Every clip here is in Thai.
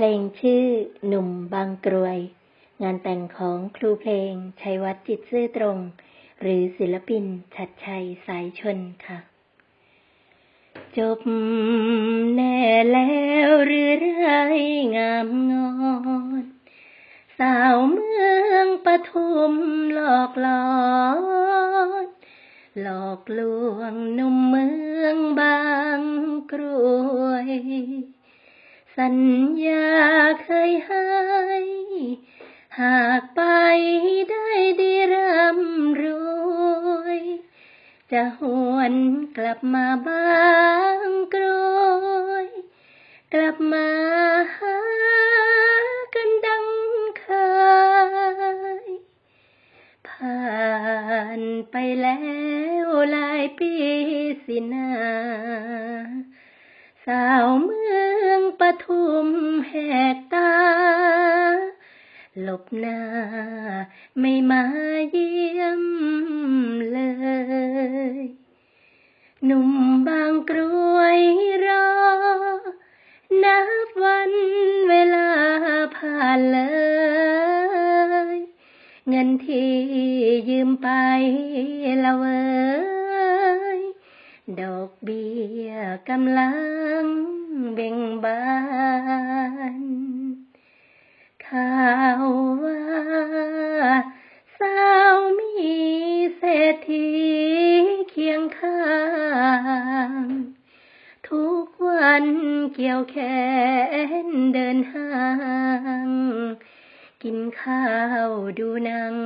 เพลงชื่อหนุ่มบางกรวย งานแต่งของครูเพลง ชัยวัฒน์จิตซื่อตรง หรือศิลปินชัดชัยสายชนค่ะ จบแน่แล้วหรือไรงามงอนสาวเมืองปทุมหลอกหลอนหลอกลวงหนุ่มเมืองบางกรวย สัญญาเคยให้หากไปได้ดีร่ำรวย จะหวนกลับมาบางกรวยกลับมาหากันดังเคย ผ่านไปแล้วหลายปีสินา สาวเมืองปทุมแหกตา หลบหน้าไม่มาเยี่ยมเลย หนุ่มบางกรวยรอ นับวันเวลาผ่านเลย เงินที่ยืมไปละเวย ดอกเบี้ยกำลังเบ่งบานข่าวว่าสาวมีเศรษฐีเคียงข้าง ทุกวันเกี่ยวแขนเดินห้าง กินข้าวดูหนัง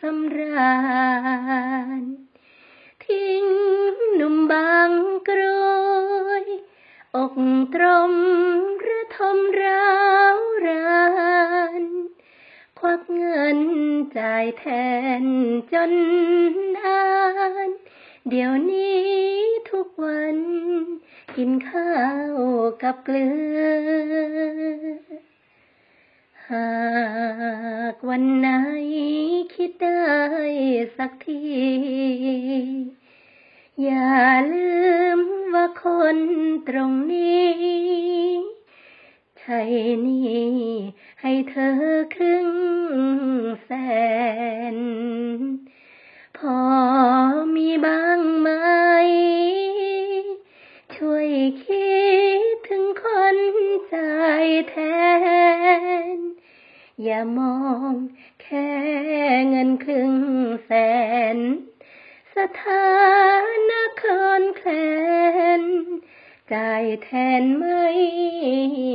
สำราญทิ้ง หนุ่มบางกรวยอกตรมระทมร้าวรานควักเงินจ่ายแทนจนนานเดี๋ยวนี้ทุกวัน กินข้าวกับเกลือ หากวันไหนคิดได้สักที อย่าลืมว่าคนตรงนี้ใช่นี่ให้เธอครึ่งแสน พอมีบ้างไหม ช่วยคิดถึงคนใจแทน อย่ามองแค่เงินครึ่งแสน สถาน คนแคลนจ่ายแทนไม่ไหว